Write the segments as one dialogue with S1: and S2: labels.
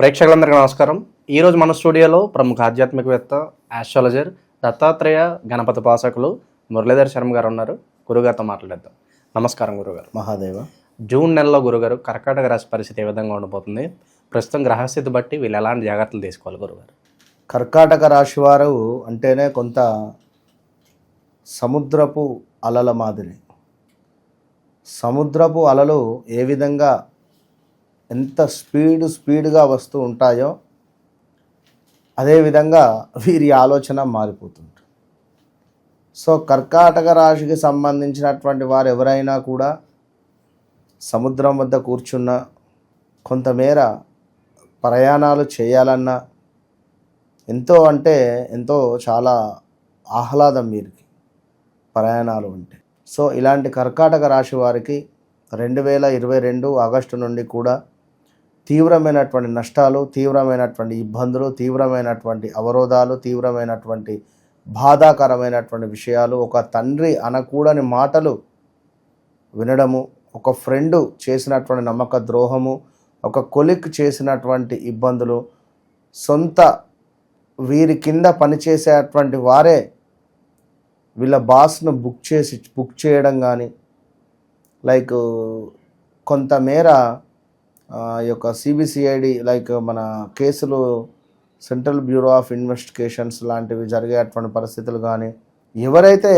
S1: ప్రేక్షకులందరికీ నమస్కారం. ఈరోజు మన స్టూడియోలో ప్రముఖ ఆధ్యాత్మికవేత్త ఆస్ట్రాలజర్ దత్తాత్రేయ గణపతి పాసకులు మురళీధర్ శర్మ గారు ఉన్నారు. గురుగారితో మాట్లాడేద్దాం. నమస్కారం గురుగారు.
S2: మహాదేవ.
S1: జూన్ నెలలో గురుగారు కర్కాటక రాశి పరిస్థితి ఏ విధంగా ఉండబోతుంది? ప్రస్తుతం గ్రహస్థితి బట్టి వీళ్ళు ఎలాంటి జాగ్రత్తలు తీసుకోవాలి గురుగారు?
S2: కర్కాటక రాశి వారు అంటేనే కొంత సముద్రపు అలల మాదిరి. సముద్రపు అలలు ఏ విధంగా ఎంత స్పీడ్ స్పీడ్గా వస్తూ ఉంటాయో అదేవిధంగా వీరి ఆలోచన మారిపోతుంటారు సో కర్కాటక రాశికి సంబంధించినటువంటి వారు ఎవరైనా కూడా సముద్రం వద్ద కూర్చున్న కొంతమేర ప్రయాణాలు చేయాలన్నా ఎంతో అంటే ఎంతో చాలా ఆహ్లాదం వీరికి ప్రయాణాలు అంటే సో ఇలాంటి కర్కాటక రాశి వారికి రెండు వేల ఇరవై రెండు ఆగస్టు నుండి కూడా తీవ్రమైనటువంటి నష్టాలు తీవ్రమైనటువంటి ఇబ్బందులు తీవ్రమైనటువంటి అవరోధాలు తీవ్రమైనటువంటి బాధాకరమైనటువంటి విషయాలు ఒక తండ్రి అనకూడని మాటలు వినడము ఒక ఫ్రెండు చేసినటువంటి నమ్మక ద్రోహము ఒక కొలిక్ చేసినటువంటి ఇబ్బందులు సొంత వీరి కింద పనిచేసేటువంటి వారే వీళ్ళ బాస్ను బుక్ చేసి బుక్ చేయడం కానీ లైక్ కొంతమేర ఈ యొక్క సిబిసిఐడి లైక్ మన కేసులు సెంట్రల్ బ్యూరో ఆఫ్ ఇన్వెస్టిగేషన్స్ లాంటివి జరిగేటువంటి పరిస్థితులు కానీ ఎవరైతే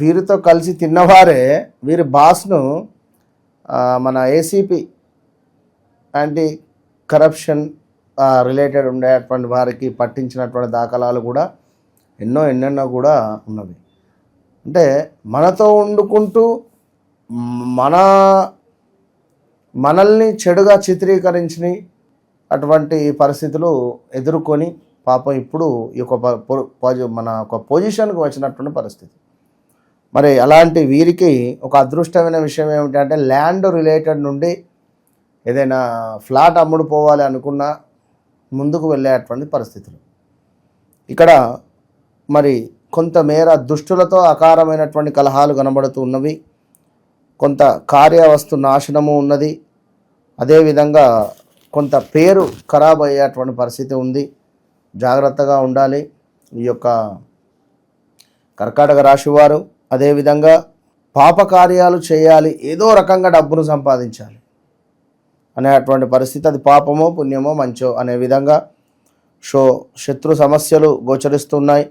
S2: వీరితో కలిసి తిన్నవారే వీరి బాస్ను మన ఏసీపీ యాంటీ కరప్షన్ రిలేటెడ్ ఉండేటువంటి వారికి పట్టించినటువంటి దాఖలాలు కూడా ఎన్నో ఎన్నెన్నో కూడా ఉన్నవి. అంటే మనతో వండుకుంటూ మన మనల్ని చెడుగా చిత్రీకరించిన అటువంటి పరిస్థితులు ఎదుర్కొని పాపం ఇప్పుడు ఈ యొక్క పొజి- మన ఒక పొజిషన్కి వచ్చినటువంటి పరిస్థితి. మరి అలాంటి వీరికి ఒక అదృష్టమైన విషయం ఏమిటంటే ల్యాండ్ రిలేటెడ్ నుండి ఏదైనా ఫ్లాట్ అమ్ముడు పోవాలి అనుకున్నా ముందుకు వెళ్ళేటువంటి పరిస్థితులు. ఇక్కడ మరి కొంతమేర దుష్టులతో అకారమైనటువంటి కలహాలు కనబడుతూ ఉన్నవి. కొంత కార్యవస్తు నాశనము ఉన్నది. అదేవిధంగా కొంత పేరు ఖరాబ్ అయ్యేటువంటి పరిస్థితి ఉంది. జాగ్రత్తగా ఉండాలి. ఈ యొక్క కర్కాటక రాశివారు అదేవిధంగా పాపకార్యాలు చేయాలి. ఏదో రకంగా డబ్బును సంపాదించాలి. అనేటువంటి పరిస్థితి అది పాపమో పుణ్యమో మంచో అనే విధంగా షో శత్రు సమస్యలు గోచరిస్తున్నాయి.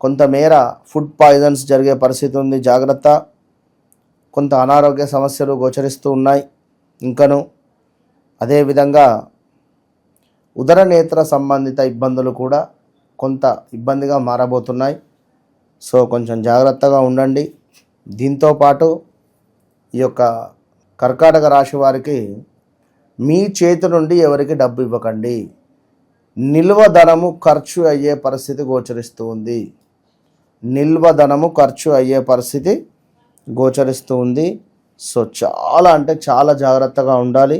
S2: కొంతమేర ఫుడ్ పాయిజన్స్ జరిగే పరిస్థితి ఉంది. జాగ్రత్త. కొంత అనారోగ్య సమస్యలు గోచరిస్తూ ఉన్నాయి. ఇంకను అదేవిధంగా ఉదర నేత్ర సంబంధిత ఇబ్బందులు కూడా కొంత ఇబ్బందిగా మారబోతున్నాయి. సో కొంచెం జాగ్రత్తగా ఉండండి. దీంతో పాటు ఈ యొక్క కర్కాటక రాశి వారికి మీ చేతి నుండి ఎవరికి డబ్బు ఇవ్వకండి. నిల్వ ధనము ఖర్చు అయ్యే పరిస్థితి గోచరిస్తూ ఉంది. నిల్వ ధనము ఖర్చు అయ్యే పరిస్థితి గోచరిస్తూ ఉంది. సో చాలా అంటే చాలా జాగ్రత్తగా ఉండాలి.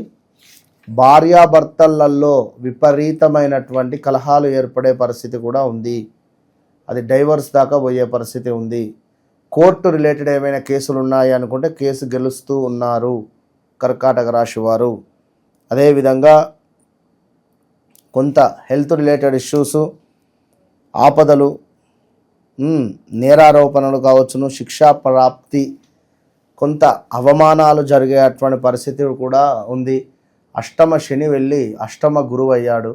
S2: భార్యాభర్తలలో విపరీతమైనటువంటి కలహాలు ఏర్పడే పరిస్థితి కూడా ఉంది. అది డైవర్స్ దాకా పోయే పరిస్థితి ఉంది. కోర్టు రిలేటెడ్ ఏమైనా కేసులు ఉన్నాయి అనుకుంటే కేసు గెలుస్తూ ఉన్నారు కర్కాటక రాశి వారు. అదేవిధంగా కొంత హెల్త్ రిలేటెడ్ ఇష్యూస్ ఆపదలు నేరారోపణలు కావచ్చును శిక్షా ప్రాప్తి కొంత అవమానాలు జరిగేటువంటి పరిస్థితి కూడా ఉంది. అష్టమ శని వెళ్ళి అష్టమ గురువు అయ్యాడు.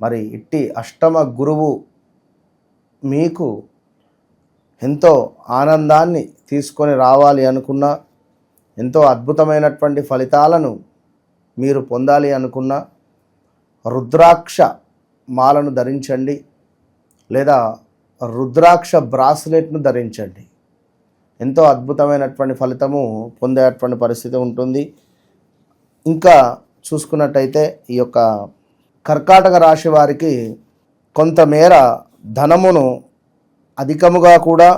S2: మరి ఇట్టి అష్టమ గురువు మీకు ఎంతో ఆనందాన్ని తీసుకొని రావాలి అనుకున్నా ఎంతో అద్భుతమైనటువంటి ఫలితాలను మీరు పొందాలి అనుకున్నా రుద్రాక్ష మాలను ధరించండి లేదా రుద్రాక్ష బ్రాస్లెట్ను ధరించండి. ఎంతో అద్భుతమైనటువంటి ఫలితము పొందేటువంటి పరిస్థితి ఉంటుంది. ఇంకా చూసుకున్నట్టయితే ఈ యొక్క కర్కాటక రాశి వారికి కొంతమేర ధనమును అధికముగా కూడా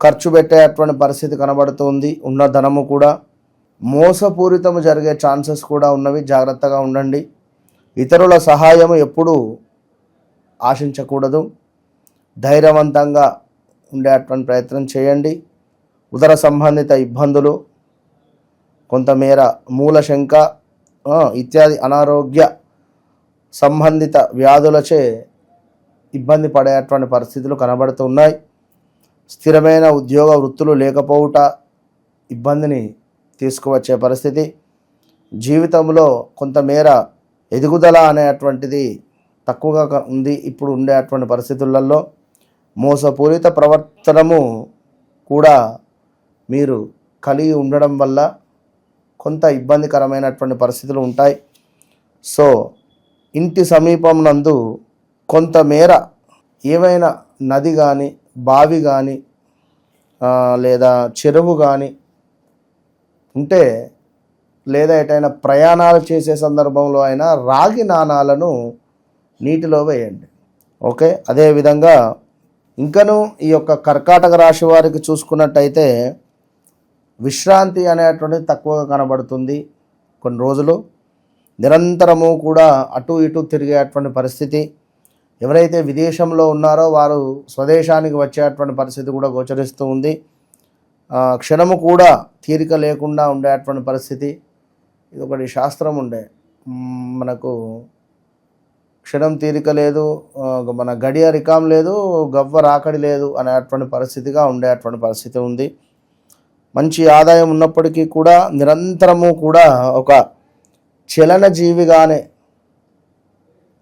S2: ఖర్చు పెట్టేటువంటి పరిస్థితి కనబడుతుంది. ఉన్న ధనము కూడా మోసపూరితము జరిగే ఛాన్సెస్ కూడా ఉన్నవి. జాగ్రత్తగా ఉండండి. ఇతరుల సహాయము ఎప్పుడూ ఆశించకూడదు. ధైర్యవంతంగా ఉండేటువంటి ప్రయత్నం చేయండి. ఉదర సంబంధిత ఇబ్బందులు కొంతమేర మూలశంక ఆ, ఇత్యాది అనారోగ్య సంబంధిత వ్యాధులచే ఇబ్బంది పడేటువంటి పరిస్థితులు కనబడుతున్నాయి. స్థిరమైన ఉద్యోగ వృత్తులు లేకపోవుట ఇబ్బందిని తీసుకువచ్చే పరిస్థితి. జీవితంలో కొంతమేర ఎదుగుదల అనేటువంటిది తక్కువగా ఉంది ఇప్పుడు ఉండేటువంటి పరిస్థితులలో. మోసపూరిత ప్రవర్తనము కూడా మీరు కలిగి ఉండడం వల్ల కొంత ఇబ్బందికరమైనటువంటి పరిస్థితులు ఉంటాయి. సో ఇంటి సమీపం నందు కొంతమేర ఏమైనా నది కానీ బావి కానీ లేదా చెరువు కానీ ఉంటే లేదా ఎటైనా ప్రయాణాలు చేసే సందర్భంలో అయినా రాగి నాణాలను నీటిలో వేయండి. ఓకే? అదేవిధంగా ఇంకను ఈ యొక్క కర్కాటక రాశి వారికి చూసుకున్నట్టయితే విశ్రాంతి అనేటువంటిది తక్కువగా కనబడుతుంది కొన్ని రోజులు. నిరంతరము కూడా అటు ఇటు తిరిగేటువంటి పరిస్థితి. ఎవరైతే విదేశంలో ఉన్నారో వారు స్వదేశానికి వచ్చేటువంటి పరిస్థితి కూడా గోచరిస్తూ ఉంది. క్షణము కూడా తీరిక లేకుండా ఉండేటువంటి పరిస్థితి. ఇది ఒకటి శాస్త్రం ఉండే. మనకు క్షణం తీరిక లేదు మన గడియ రికాం లేదు గవ్వ రాకడి లేదు అనేటువంటి పరిస్థితిగా ఉండేటువంటి పరిస్థితి ఉంది. మంచి ఆదాయం ఉన్నప్పటికీ కూడా నిరంతరము కూడా ఒక చలన జీవిగానే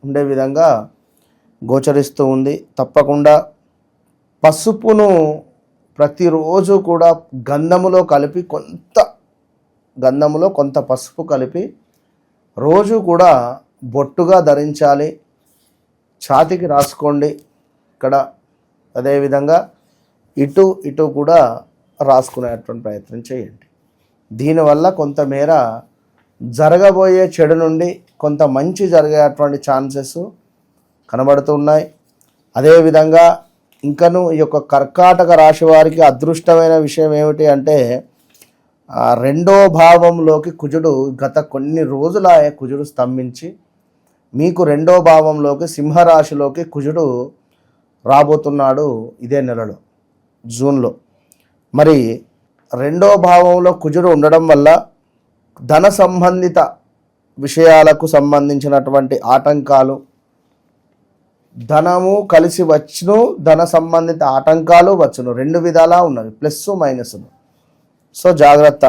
S2: ఉండే విధంగా గోచరిస్తూ ఉంది. తప్పకుండా పసుపును ప్రతిరోజు కూడా గంధములో కలిపి కొంత గంధములో కొంత పసుపు కలిపి రోజు కూడా బొట్టుగా ధరించాలి. ఛాతికి రాసుకోండి. ఇక్కడ అదేవిధంగా ఇటు ఇటు కూడా రాసుకునేటువంటి ప్రయత్నం చేయండి. దీనివల్ల కొంతమేర జరగబోయే చెడు నుండి కొంత మంచి జరిగేటువంటి ఛాన్సెస్ కనబడుతున్నాయి అదేవిధంగా ఇంకను ఈ యొక్క కర్కాటక రాశి వారికి అదృష్టమైన విషయం ఏమిటి అంటే ఆ రెండో భావంలోకి కుజుడు గత కొన్ని రోజుల కుజుడు స్తంభించి మీకు రెండో భావంలోకి సింహరాశిలోకి కుజుడు రాబోతున్నాడు ఇదే నెలలో జూన్లో. మరి రెండో భావంలో కుజుడు ఉండడం వల్ల ధన సంబంధిత విషయాలకు సంబంధించినటువంటి ఆటంకాలు ధనము కలిసి వచ్చును ధన సంబంధిత ఆటంకాలు వచ్చును. రెండు విధాలా ఉన్నవి ప్లస్ మైనస్ సో జాగ్రత్త.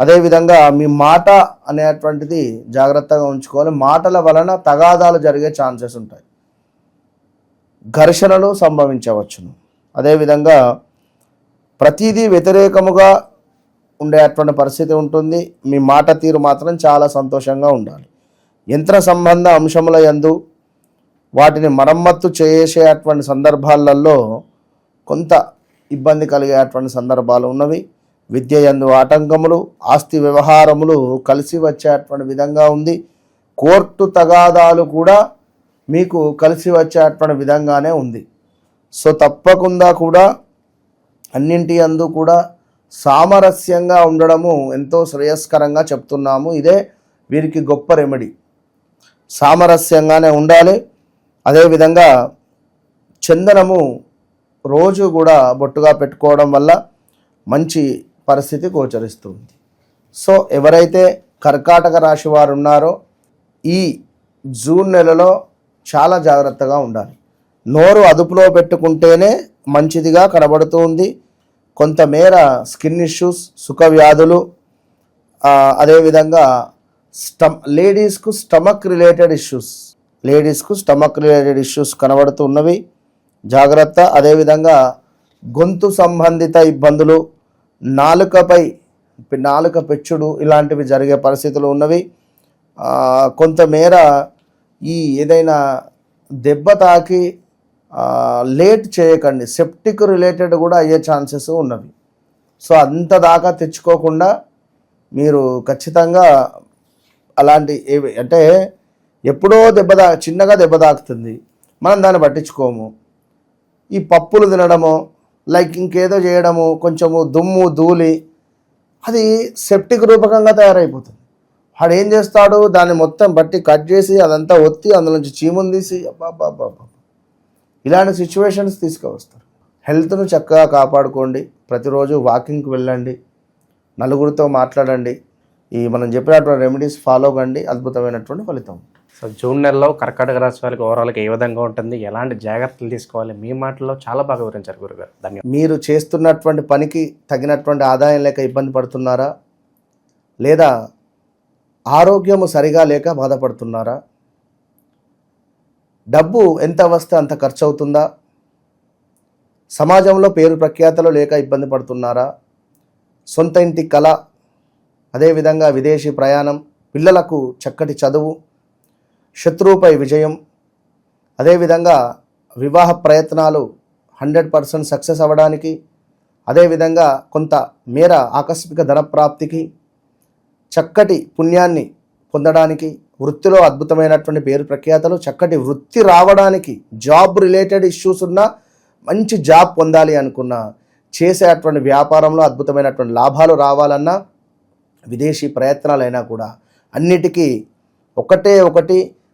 S2: అదేవిధంగా మీ మాట అనేటువంటిది జాగ్రత్తగా ఉంచుకోవాలి. మాటల వలన తగాదాలు జరిగే ఛాన్సెస్ ఉంటాయి. ఘర్షణలు సంభవించవచ్చును. అదేవిధంగా ప్రతిదీ వ్యతిరేకముగా ఉండేటువంటి పరిస్థితి ఉంటుంది. మీ మాట తీరు మాత్రం చాలా సంతోషంగా ఉండాలి. యంత్ర సంబంధ అంశముల యందు వాటిని మరమ్మత్తు చేసేటువంటి సందర్భాలలో కొంత ఇబ్బంది కలిగేటువంటి సందర్భాలు ఉన్నవి. విద్యయందు ఆటంకములు ఆస్తి వ్యవహారములు కలిసి వచ్చేటువంటి విధంగా ఉంది. కోర్టు తగాదాలు కూడా మీకు కలిసి వచ్చేటువంటి విధంగానే ఉంది. సో తప్పకుండా కూడా అన్నింటి అందు కూడా సామరస్యంగా ఉండడము ఎంతో శ్రేయస్కరంగా చెప్తున్నాము. ఇదే వీరికి గొప్ప రెమెడీ. సామరస్యంగానే ఉండాలి. అదేవిధంగా చందనము రోజు కూడా బొట్టుగా పెట్టుకోవడం వల్ల మంచి పరిస్థితి గోచరిస్తుంది. సో ఎవరైతే కర్కాటక రాశి వారు ఉన్నారో ఈ జూన్ నెలలో చాలా జాగ్రత్తగా ఉండాలి. నోరు అదుపులో పెట్టుకుంటేనే మంచిదిగా కనబడుతుంది. కొంతమేర స్కిన్ ఇష్యూస్ సుఖ వ్యాధులు అదేవిధంగా స్టమ్ లేడీస్కు స్టమక్ రిలేటెడ్ ఇష్యూస్ లేడీస్కు స్టమక్ రిలేటెడ్ ఇష్యూస్ కనబడుతున్నవి. జాగ్రత్త అదేవిధంగా గొంతు సంబంధిత ఇబ్బందులు నాలుకపై నాలుక పెచ్చుడు ఇలాంటివి జరిగే పరిస్థితులు ఉన్నవి. కొంతమేర ఈ ఏదైనా దెబ్బ తాకి లేట్ చేయకండి. సెప్టిక్ రిలేటెడ్ కూడా అయ్యే ఛాన్సెస్ ఉన్నవి. సో అంత దాకా తెచ్చుకోకుండా మీరు ఖచ్చితంగా అలాంటి ఏవి అంటే ఎప్పుడో దెబ్బ దా చిన్నగా దెబ్బ తాకుతుంది. మనం దాన్ని పట్టించుకోము. ఈ పప్పులు తినడము లైక్ ఇంకేదో చేయడము కొంచెము దుమ్ము ధూళి అది సెప్టిక్ రూపకంగా తయారైపోతుంది. వాడు ఏం చేస్తాడు? దాన్ని మొత్తం బట్టి కట్ చేసి అదంతా ఒత్తి అందులో నుంచి చీముని తీసి అబ్బా ఇలాంటి సిచ్యువేషన్స్ తీసుకువస్తారు. హెల్త్ను చక్కగా కాపాడుకోండి. ప్రతిరోజు వాకింగ్కి వెళ్ళండి. నలుగురితో మాట్లాడండి. ఈ మనం చెప్పినటువంటి రెమెడీస్ ఫాలో కండి. అద్భుతమైనటువంటి ఫలితం.
S1: సో జూన్ నెలలో కర్కాటక రాశి వారికి ఓవరాల్గా ఏ విధంగా ఉంటుంది? ఎలాంటి జాగ్రత్తలు తీసుకోవాలి? మీ మాటల్లో చాలా బాగా వివరించారు గురుగారు. ధన్యవాదాలు.
S2: మీరు చేస్తున్నటువంటి పనికి తగినటువంటి ఆదాయం లేక ఇబ్బంది పడుతున్నారా? లేదా ఆరోగ్యము సరిగా లేక బాధపడుతున్నారా? డబ్బు ఎంత వస్తే అంత ఖర్చు అవుతుందా సమాజంలో పేరు ప్రఖ్యాతలు లేక ఇబ్బంది పడుతున్నారా? సొంత ఇంటి కళ అదేవిధంగా విదేశీ ప్రయాణం పిల్లలకు చక్కటి చదువు శత్రువుపై విజయం. అదేవిధంగా వివాహ ప్రయత్నాలు హండ్రెడ్ పర్సెంట్ సక్సెస్ అవ్వడానికి అదేవిధంగా కొంత మేర ఆకస్మిక ధనప్రాప్తికి చక్కటి పుణ్యాన్ని పొందడానికి వృత్తిలో అద్భుతమైనటువంటి పేరు ప్రఖ్యాతలు చక్కటి వృత్తి రావడానికి జాబ్ రిలేటెడ్ ఇష్యూస్ ఉన్న మంచి జాబ్ పొందాలి అనుకున్న చేసేటువంటి వ్యాపారంలో అద్భుతమైనటువంటి లాభాలు రావాలన్నా విదేశీ ప్రయత్నాలైనా కూడా అన్నిటికీ ఒకటే ఒకటి